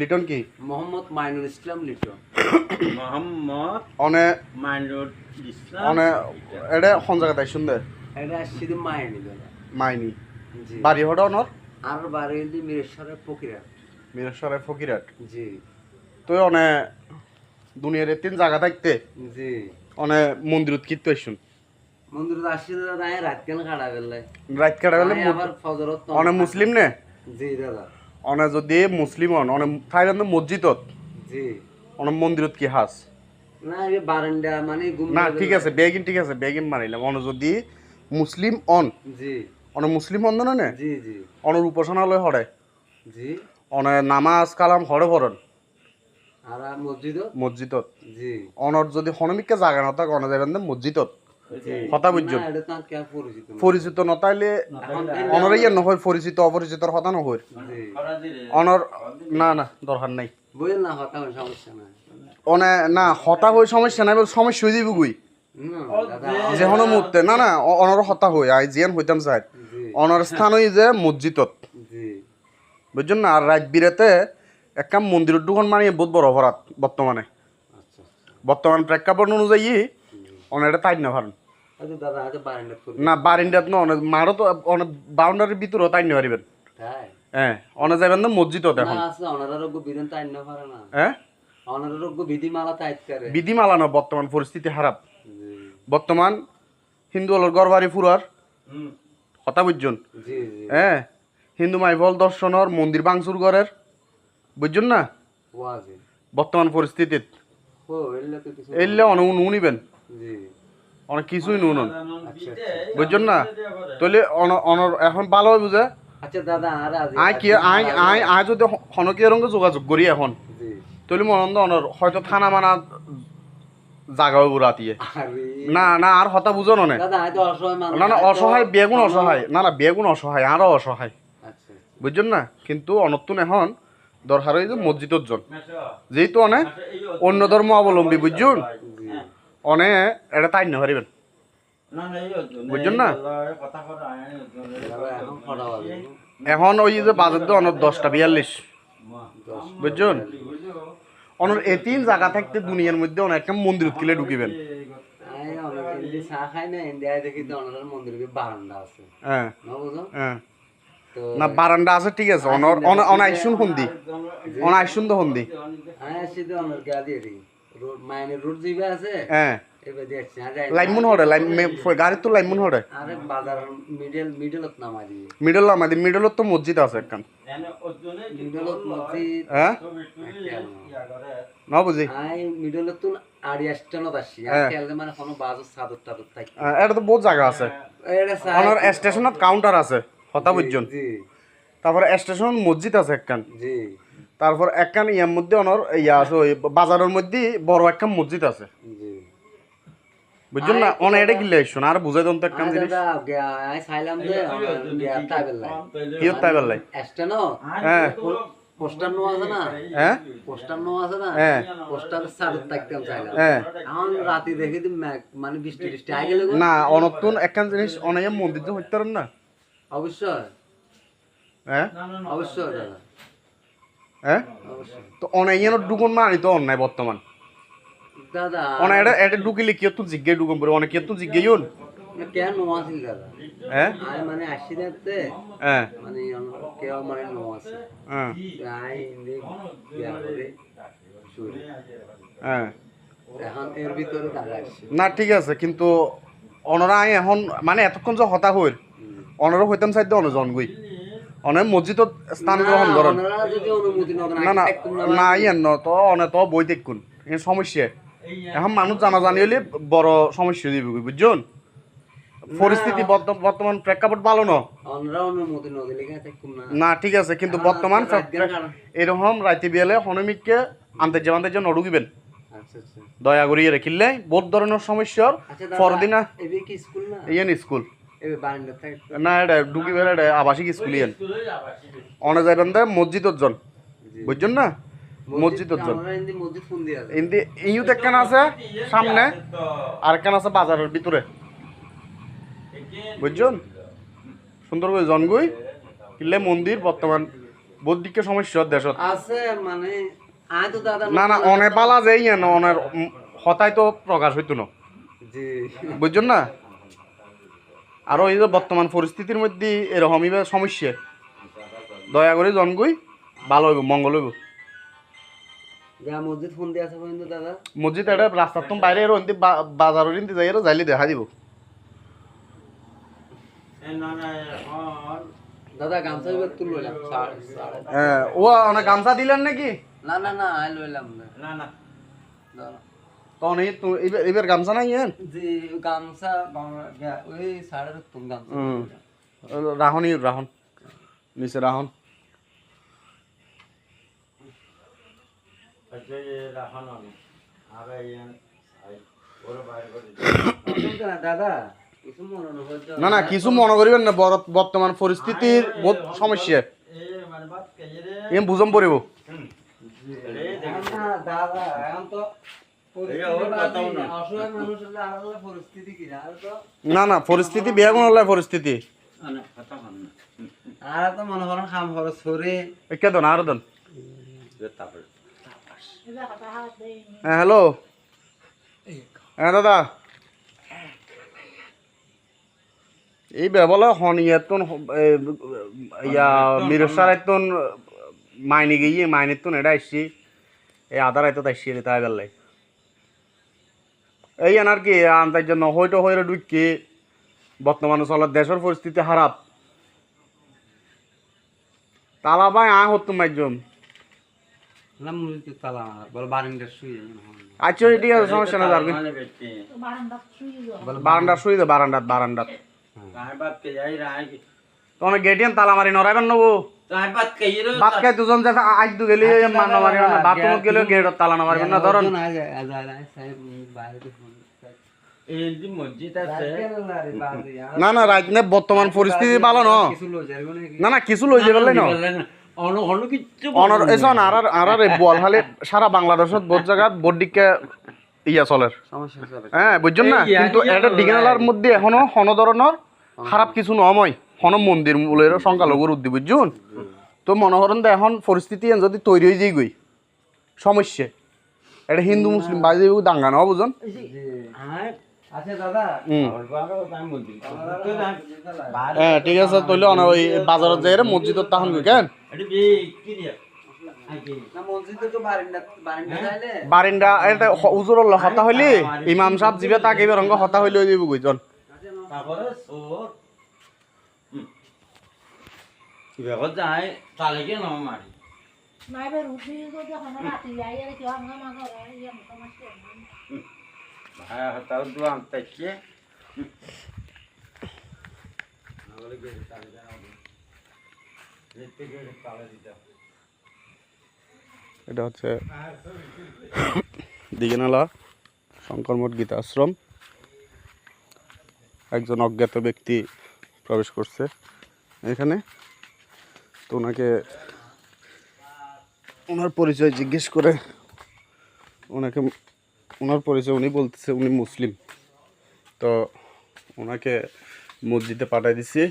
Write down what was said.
লিটন কি? মোহাম্মদ মাইনুল ইসলাম লিটন। মোহাম্মদ অনে মাইনুল ইসলাম অনে এটা কোন জায়গাতে সুন্দর এটা আসছি মাইনি দাদা মাইনি। জি। বাড়ি হটা অনর? আর বাড়ি হইলি মিরেশ্বরের ফকিরা মিরেশ্বরের ফকিরাট জি। তুই অনে দুনিয়ার তিন জায়গা থাকতে? জি। অনে মন্দিরত কীর্ত আসুন মন্দিরে আসছি দাদা রাত কেন খাড়া বেলায় রাত কাটা গেলে আবার ফজরত অনে মুসলিম নে? জি দাদা। অনে যদি মুসলিম হন অনে থাইল্যান্ডের মসজিদত? জি। অনে মন্দিরত কি হাস না এই বারান্দা মানে না ঠিক আছে বেগিন ঠিক আছে বেগিন মানিলাম। অনে যদি মুসলিম অন জি। অনে মুসলিম হন না নে? জি জি। অনের উপাসনালয় হরে? জি। অনে নামাজ কালাম হরে হরন আর আর মসজিদ মসজিদত। জি। অনর যদি হনমিককে জাগা নতা অনে যাবেন মসজিদত। হতা না এটা তো পরিচিত নতাইলে এখন অনর ইয়ে নহয় পরিচিত অপরিচিতর হতা নহয় জি। অনর না না দরকার নাই। না সমস্যা নাই। অনে না হতা হই সমস্যা নাই বলে সমস্যা হয়ে যাবি গুই না দাদা যে হনো মুহূর্তে। না না অনর হতা হই আই জিয়ান হইতাম চাই অনর স্থান হই যে মসজিদত। বুঝছেন না? আর রাত বিরেতে একটা মন্দিরের দোকান মানিয়ে বহুত বড় অপরাধ বর্তমানে। আচ্ছা। বর্তমান প্রেক্ষাপট অনুযায়ী অনেকটা তাই না ভারেন আচ্ছা করি না বারিন্দাত না অনেক মারও তো অনেক বাউন্ডারির ভিতরেও তাই না পারিবেন। হ্যাঁ অনেক যাবেন না মসজিদত এখন। না আছে অনারোগ্য বিধান তাই না পারে না। হ্যাঁ? বিধিমালা না বর্তমান পরিস্থিতি খারাপ। বর্তমান হিন্দু হলোর গড়বাড়ি ফুরার। কথা বুঝছেন? হ্যাঁ হিন্দু মাইফল দর্শনর মন্দির বাংসুর ঘরের বুঝছেন না? বর্তমান পরিস্থিতিত। এলে তো কিছু অনেক নু। নিবেন। অনেক কিছুই নুন আচ্ছা বুঝছেন না? তাহলে অন- অনর এখন ভালো বুঝে? আচ্ছা দাদা আই কি আই আই আই যদি হনকীয় রঙে যোগাযোগ করি এখন জি। তাহলে মনন্দ অনর হয়তো থানা মানা জাগাও আরে। না না আর হতা বুঝো না দাদা আজ অসহায় মানুষ। না না অসহায় বেগুন অসহায়। না না বেগুন অসহায় আরও অসহায়। আচ্ছা বুঝছেন না? কিন্তু অনতুন এখন দরকার হয়ে যে মসজিদর জন যেহেতু অনেক অন্য ধর্ম অবলম্বী বুঝছুন? অনে এটা তাই না পারিবেন বুঝছেন না? এখন খড়া হবে এখন ওই যে বাজার দিয়ে অনর দশটা বিয়াল্লিশ। দশ বুঝছুন? অনর এ তিন জায়গা থাকতে দুনিয়ার মধ্যে অনেক মন্দির উৎকিলে ঢুকিবেন। না বারান্দা আছে। হ্যাঁ। না বুঝো? হ্যাঁ। না বারান্দা আছে ঠিক আছে। অনর অন- অন আইসুন হন্দি। অন তো হন্দি এরি রোড আছে হ্যাঁ। এবার দেখছি লাইমুন হরে লাইম গাড়ির তো লাইমুন হরে। আরে বাজার মিডল মিডলত নামা দিয়ে মিডল আমাদের মিডলত তো মসজিদ আছে একখান। মিডলত মসজিদ হ্যাঁ? না বুঝি। আই মিডলত তো আড়ি স্টেশনত আসছি। আর হ্যাঁ। মানে কোনো বাজার সাদর টাদর থাকি এটা তো বহুত জায়গা আছে। এটা স্টেশনত কাউন্টার আছে হতা জি তারপরে স্টেশন মসজিদ আছে একখান। জি। তারপর একখান ইয়ার মধ্যে অনর ইয়া আছে ওই বাজারের মধ্যে বড় একখান মসজিদ আছে। বুঝছেন না? অন এটা কিনলে আর বুঝাই দন্ত একখান জিনিস। কি তাই বেলাই হ্যাঁ। পোস্টার নো আছে না? হ্যাঁ? পোস্টার নো আছে না? হ্যাঁ। পোস্টার সাদর থাকতাম চাইলাম। হ্যাঁ। এখন রাতে দেখি যে ম্যাক- মানে বৃষ্টি বৃষ্টি আই গেলে গো। না অনতুন একখান জিনিস অনেক মন্দির যে হইতে না। অবশ্যই। হ্যাঁ? অবশ্যই দাদা। হ্যাঁ? তো অনেক ইয়ানোর ডুকুন মানি তো অন্যায় বর্তমান। দাদা। অনেক এটা এটা ঢুকিলে কি তো জিজ্ঞাই ডুকুন পরে অনেক তো কেন দাদা? হ্যাঁ? মানে আসি হ্যাঁ। মানে কেউ মানে নো হ্যাঁ। আই ইন্দি বিয়া করে শুরু হ্যাঁ। এখন এর ভিতরে না ঠিক আছে কিন্তু অনরা এখন মানে এতক্ষণ যে হতা হইল অনরা হইতাম চাইতে অনজন গই। অনেক মসজিদত স্থান গ্রহণ করেন। না দেন, না না আগে থাকতুম না না ইয়েন ন তো অনে তো বই দেখুন এই সমস্যা। এখন মানুষ হলে বড় সমস্যা দিব বুঝছেন? পরিস্থিতি বর্ত- বর্তমান প্রেক্ষাপট ভালো ন? না। ঠিক আছে কিন্তু বর্তমান এরকম রাইতে বিয়ালে হনমিককে আনতে যে আনতে যে নডুকিবেন আচ্ছা আচ্ছা। দয়া করিয়ে রাখিলে বহুত ধরনের সমস্যার আচ্ছা পরদিনা স্কুল ইয়েন না এটা ঢুকিবেন এটা আবাসিক স্কুল ইয়েন। অনে যাইবেন দে মসজিদত জন বুঝছেন না? মসজিদত জন ইন্দি মসজিদ ইউত একখান আছে সামনে আর একখান আছে বাজারের ভিতরে। বুঝছেন? সুন্দর করে জনগুই কিল্লে মন্দির বর্তমান বৌদ্ধিক সমস্যা দেশত। আছে মানে না না অনে পালা যে না অনের হতাই তো প্রকাশ হইতো না। বুঝছেন না? আরও এই যে বর্তমান পরিস্থিতির মধ্যে এরকমই সমস্যা। দয়া করে জনগই ভালো হইব মঙ্গল হইব। যা মসজিদ ফোন আছে দাদা? মসজিদ এটা রাস্তার তো বাইরে এরো ইন্তি বাজারের ইন্তি যাই এরো যাইলে দেখা দিব। এ না না এখন দাদা গামছা এবার তুল লইলাম। সাড়ে সাড়ে হ্যাঁ, ও গামছা দিলেন নাকি? না না না লইলাম। না না। তখন এই তো এবার এবার গামছা নাই ইয়েন জি গামছা ওই সাড়ে তুমি গামছা। রাহনই রাহন নিচে রাহন। আচ্ছা মনে না না কিছু মনে করিবেন না বর- বর্তমান পরিস্থিতির বহুত সমস্যা। এ মানে এম বুঝম পড়িব। দাদা এখন তো না। না না পরিস্থিতি বিয়া কোন হলে পরিস্থিতি। না কথা হন না আর তো মনে করেন খাম খরচ করে। কে দেন আর দেন। হ্যাঁ হ্যালো। হ্যাঁ দাদা। এই বেবলে হনিয়াতুন ইয়া মিরসারাইতুন মাইনে গিয়ে মাইনে তুন এটা আসছি এই আধার আইতো আসছি রে তাই বেলাই এই আর কি আন্তার জন্য হয়তো হয়ে ঢুকি বর্তমানে চলার দেশের পরিস্থিতি খারাপ। তালা ভাই আয় হতুম একজন। বারিন্দার আচ্ছা ঠিক আছে সমস্যা না যাবে বারান্দার শুই দে যাই রাই তখন গেটিয়ান তালা মারি নরাইবেন নবো? খাই দুজন যে আজ দু গেলি মান মারি না বাথরুমত গেলে গেটত তালা না মারবেন না ধরুন। এই যে মসজিদ আছে। না না রাত নে বর্তমান পরিস্থিতি ভালো ন না না কিছু লই যাবে না অনর এসন আর আর বল হালে সারা বাংলাদেশত বহুত জায়গা বহুত ইয়া চলের চলে। হ্যাঁ বুঝছেন না? কিন্তু এটা হলো মধ্যে এখনও হন ধরনের খারাপ কিছু নময় হন মন্দির মূলের সংখ্যালঘুর উদ্দি বুঝছুন? তো মনে করেন তো এখন পরিস্থিতি যদি তৈরি হয়ে যাই গই সমস্যা। এটা হিন্দু মুসলিম বাজে দাঙ্গা ন বুঝুন হ্যাঁ ঠিক আছে তৈলে অনেক ওই বাজারত যাই মসজিদত তাহন গই কেন? বারিন্দা বারিন্দা এটা উজুর হতা হইলি? ইমাম সাহেব জিবে তাকে হতা হইলে দিব গইজন তারপরে তালে নাম মারি। রুটি তো যখন রাতে যাই আর কি ইয়ে ভাই এটা হচ্ছে দিঘিনালা শঙ্করমঠ গীতা আশ্রম একজন অজ্ঞাত ব্যক্তি প্রবেশ করছে। এখানে তো ওনাকে ওনার পরিচয় জিজ্ঞেস করে ওনাকে, ওনার পরিচয় উনি বলতেছে উনি মুসলিম। তো ওনাকে মসজিদে পাঠাই দিছি।